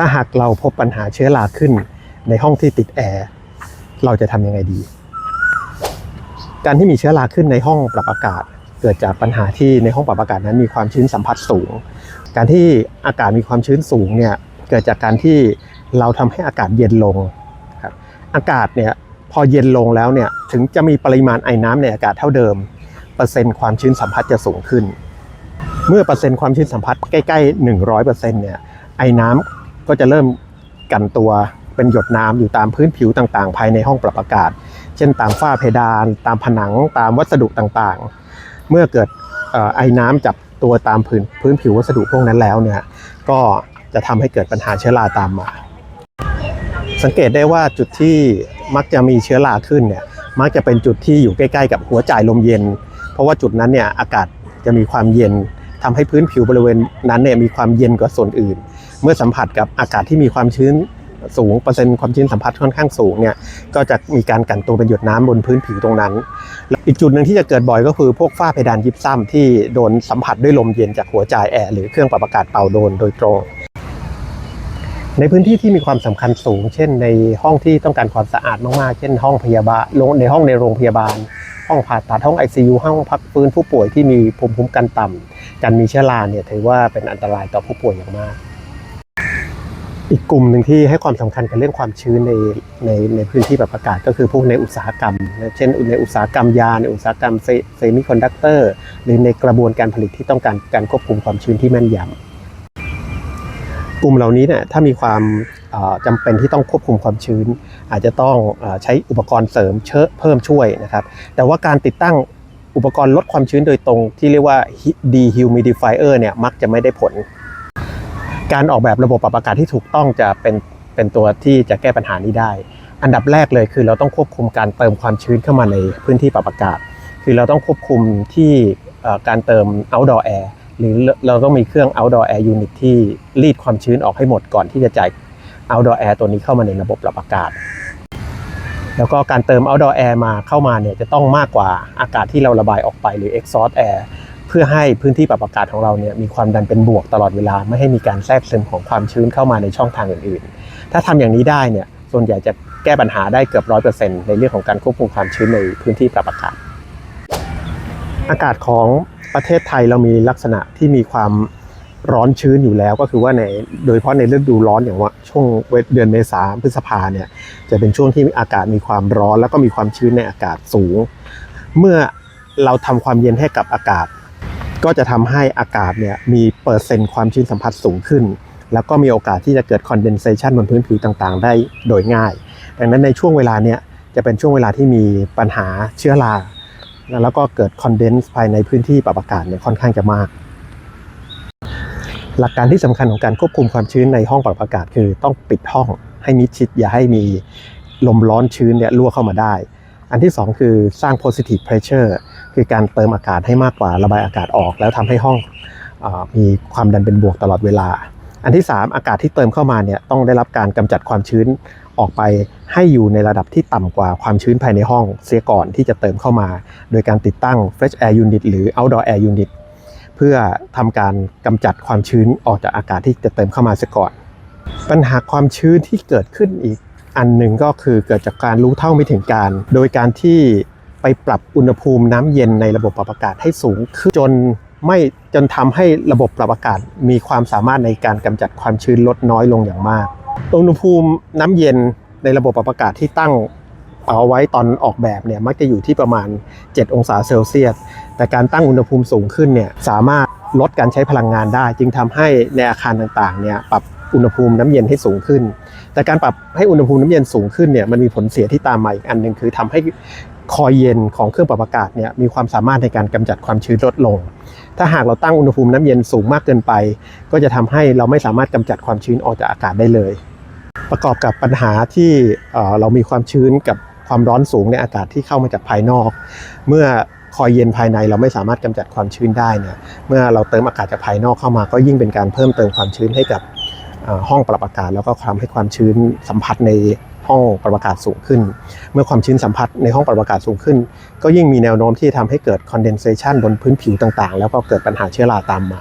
ถ้าหากเราพบปัญหาเชื้อราขึ้น ในห้องที่ติดแอร์เราจะทำยังไงดี การที่มีเชื้อราขึ้นในห้องปรับอากาศ เกิดจากปัญหาที่ในห้องปรับอากาศนั้นมีความชื้นสัมผัสสูง การที่อากาศมีความชื้นสูงเนี่ยเกิดจากการที่เราทำให้อากาศเย็นลงครับอากาศเนี่ยพอเย็นลงแล้วเนี่ยถึงจะมีปริมาณไอน้ำในอากาศเท่าเดิม เปอร์เซ็นต์ความชื้นสัมผัสจะสูงขึ้น เมื่อเปอร์เซ็นต์ความชื้นสัมผัสใกล้ๆ100%เนี่ยไอน้ำ ก็จะเริ่มกันตัวเป็นหยดน้ำอยู่ตามพื้นผิวต่างๆ ภายในห้องปรับอากาศ เช่นตามฝ้าเพดาน ตามผนังตามวัสดุต่างๆ เมื่อเกิดเอ่อไอน้ำจับตัวตามพื้นพื้นผิววัสดุพวกนั้นแล้วเนี่ยก็จะทำให้เกิดปัญหาเชื้อราตามมา สังเกตได้ว่าจุดที่มักจะมีเชื้อราขึ้นเนี่ยมักจะเป็นจุดที่อยู่ใกล้ๆ กับหัวจ่ายลมเย็น เพราะว่าจุดนั้นเนี่ยอากาศจะมีความเย็นทำให้พื้นผิวบริเวณนั้นเนี่ยมีความเย็นกว่าส่วนอื่น เมื่อสัมผัสกับอากาศที่มีความชื้นสูงเปอร์เซ็นต์ความชื้นสัมผัสค่อนข้างสูงเนี่ยก็จะมีการกันตัวเป็นหยดน้ำบนพื้นผิวตรงนั้นแล้วอีกจุดหนึ่งที่จะเกิดบ่อยก็คือพวกฝ้าเพดานยิบซ้ำที่โดนสัมผัสด้วยลมเย็นจากหัวจ่ายแอร์หรือเครื่องปรับอากาศเป่าโดนโดยตรง ในพื้นที่ที่มีความสำคัญสูง เช่น ในห้องที่ต้องการความสะอาดมากๆ เช่น ห้องพยาบาลในห้องในโรงพยาบาล ห้องผ่าตัดห้อง ICU ห้องพักฟื้นผู้ป่วยที่มีภูมิคุ้มกันต่ำการมีเชื้อราเนี่ยถือว่าเป็นอันตรายต่อผู้ป่วยอย่างมาก อีกกลุ่มหนึ่งที่ให้ความสำคัญกับเรื่องความชื้นในในในพื้นที่แบบอากาศก็คือพวกในอุตสาหกรรม เช่นในอุตสาหกรรมยาในอุตสาหกรรมเซมิคอนดักเตอร์หรือในกระบวนการผลิตที่ต้องการการควบคุมความชื้นที่แม่นยำกลุ่มเหล่านี้เนี่ยถ้ามีความเอ่อจำเป็นที่ต้องควบคุมความชื้น อาจจะต้องอใช้อุปกรณ์เสริมเชอเพิ่มช่วยนะครับ แต่ว่าการติดตั้งอุปกรณ์ลดความชื้นโดยตรงที่เรียกว่า dehumidifier เนี่ยมักจะไม่ได้ผล การออกแบบระบบปรับอากาศที่ถูกต้องจะเป็นเป็นตัวที่จะแก้ปัญหานี้ได้ อันดับแรกเลยคือเราต้องควบคุมการเติมความชื้นเข้ามาในพื้นที่ปรับอากาศ คือเราต้องควบคุมที่การเติม outdoor air หรือเราต้องมีเครื่อง outdoor air unit ที่รีดความชื้นออกให้หมดก่อนที่จะจ่าย outdoor air ตัวนี้เข้ามาในระบบปรับอากาศ แล้วก็การเติม outdoor air มาเข้ามาเนี่ยจะต้องมากกว่าอากาศที่เราระบายออกไปหรือ exhaust air เพื่อให้พื้นที่ปรับอากาศของเราเนี่ยมีความดันเป็นบวกตลอดเวลาไม่ให้มีการแทรกซึมของความชื้นเข้ามาในช่องทางอื่นๆ ถ้าทำอย่างนี้ได้เนี่ยส่วนใหญ่จะแก้ปัญหาได้เกือบร้อยเปอร์เซ็นต์ในเรื่องของการควบคุมความชื้นในพื้นที่ปรับอากาศ อากาศของประเทศไทยเรามีลักษณะที่มีความร้อนชื้นอยู่แล้วก็คือว่าในโดยเฉพาะในฤดูร้อนอย่างว่าช่วงเดือนเมษาพฤษภาเนี่ยจะเป็นช่วงที่อากาศมีความร้อนแล้วก็มีความชื้นในอากาศสูง เมื่อเราทำความเย็นให้กับอากาศ ก็จะทำให้อากาศเนี่ยมีเปอร์เซ็นต์ความชื้นสัมผัสสูงขึ้น แล้วก็มีโอกาสที่จะเกิดคอนเดนเซชันบนพื้นผิวต่างๆ ได้โดยง่าย ดังนั้นในช่วงเวลาเนี้ยจะเป็นช่วงเวลาที่มีปัญหาเชื้อราแล้วก็เกิดคอนเดนซ์ภายในพื้นที่ปรับอากาศเนี่ยค่อนข้างจะมาก หลักการที่สำคัญของการควบคุมความชื้นในห้องปรับอากาศคือต้องปิดห้องให้มิดชิดอย่าให้มีลมร้อนชื้นเนี่ยรั่วเข้ามาได้ อันที่สองคือสร้าง positive pressure คือการเติมอากาศให้มากกว่าระบายอากาศออก แล้วทำให้ห้องอมีความดันเป็นบวกตลอดเวลา อันที่ 3 อากาศที่เติมเข้ามาเนี่ยต้องได้รับการกำจัดความชื้นออกไปให้อยู่ในระดับที่ต่ำกว่าความชื้นภายในห้อง เสียก่อนที่จะเติมเข้ามา โดยการติดตั้ง fresh air unit หรือ outdoor air unit เพื่อทำการกำจัดความชื้นออกจากอากาศที่จะเติมเข้ามาเสียก่อน ปัญหาความชื้นที่เกิดขึ้นอีกอันหนึ่งก็คือเกิดจากการรู้เท่าไม่ถึงการ โดยการที่ ปปรับอุณหภูมิน้ำเย็นในระบบปรับอากาศให้สูงขึ้นจนไม่จนทำให้ระบบปรับอากาศมีความสามารถในการกำจัดความชื้นลดน้อยลงอย่างมาก อุณหภูมิน้ำเย็นในระบบปรับอากาศที่ตั้งเอาไว้ตอนออกแบบเนี่ยมักจะอยู่ที่ประมาณ 7 องศาเซลเซียส แต่การตั้งอุณหภูมิสูงขึ้นเนี่ยสามารถลดการใช้พลังงานได้ จึงทำให้ในอาคารต่างๆเนี่ยปรับอุณหภูมิน้ำเย็นให้สูงขึ้น แต่การปรับให้อุณหภูมิน้ำเย็นสูงขึ้นเนี่ยมันมีผลเสียที่ตามมาอีกอันหนึ่งคือทำให้ คอยเย็นของเครื่องปรับอากาศเนี่ยมีความสามารถในการกำจัดความชื้นลดลง ถ้าหากเราตั้งอุณหภูมิน้ำเย็นสูงมากเกินไป ก็จะทำให้เราไม่สามารถกำจัดความชื้นออกจากอากาศได้เลย ประกอบกับปัญหาที่เอ่อเรามีความชื้นกับความร้อนสูงในอากาศที่เข้ามาจากภายนอก เมื่อคอยเย็นภายในเราไม่สามารถกำจัดความชื้นได้เนี่ยเมื่อเราเติมอากาศจากภายนอกเข้ามา ก็ยิ่งเป็นการเพิ่มเติมความชื้นให้กับห้องปรับอากาศแล้วก็ทำให้ความชื้นสัมผัสใน ห้องปรับอากาศสูงขึ้น เมื่อความชื้นสัมผัสในห้องปรับอากาศสูงขึ้น ก็ยิ่งมีแนวโน้มที่จะทำให้เกิดคอนเดนเซชันบนพื้นผิวต่างๆ แล้วก็เกิดปัญหาเชื้อราตามมา